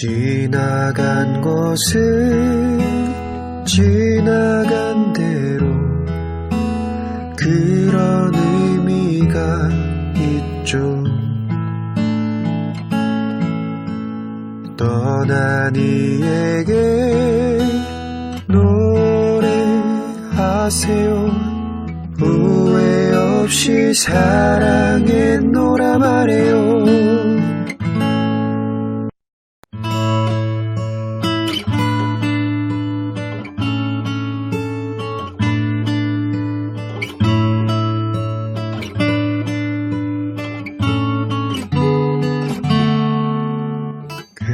지나간 것은 지나간 대로 그런 의미가 있죠. 떠난 이에게 노래하세요. 후회 없이 사랑했노라 말해요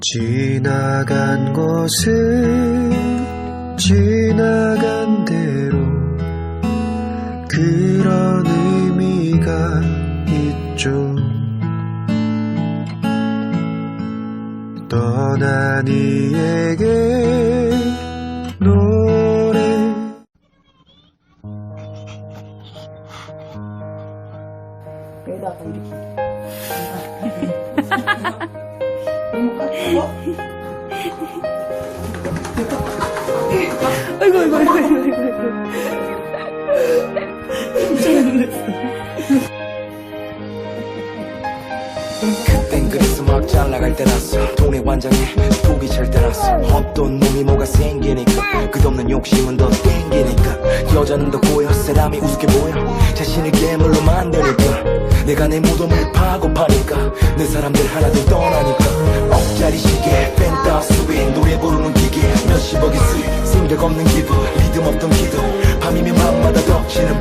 지나간 것은 지나간 대로 그런 의미가 있죠 떠난 이에게 노래 여기다가 이렇게. 아이고, 아이고, 아이고, 아이고. 그땐 그래서 막 잘 나갈 때났어 돈의 완장에 속이 찰 때났어 없던 몸이 뭐가 생기니까. 끝없는 욕심은 더 땡기니까. 여자는 더 고여. 사람이 우습게 보여. 자신을 괴물로 만드니까. 내가 내 무덤을 파고 파니까. 내 사람들 하나둘 떠나니까 억짜리 시계 펜타스윈 노래 부르는 기계. 몇십억의 수익 생각 없는 기분. 리듬 없던 기도. 밤이면 밤마다 덮치는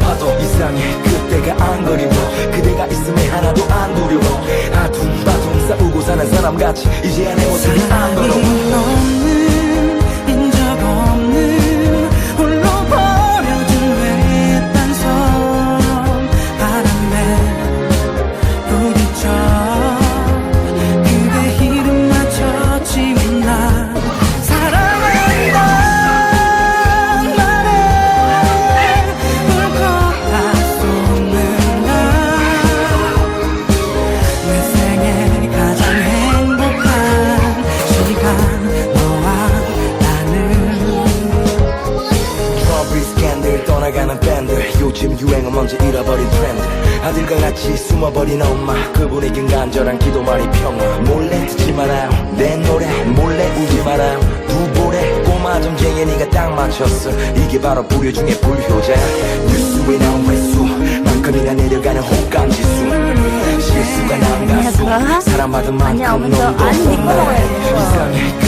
트러블 스캔들 떠나가는 밴드. 요즘 유행은 먼저 잃어버린 트렌드. 아들과 같이 숨어버린 엄마. 그분의 간절한 기도만이 평화. 몰래 듣지 말아요. 내 노래 몰래 울지 말아요. 두 볼에 꼬마 점쟁이 니가 딱 맞췄어. 이게 바로 불효 중에 불효자야 뉴스에 나온 횟수만큼이나 내려가는 호감 지수. 실수가 난 가수. 사랑받은 만큼 아니야, 먼저 너무 아니, 네 거라고 해야지. 이상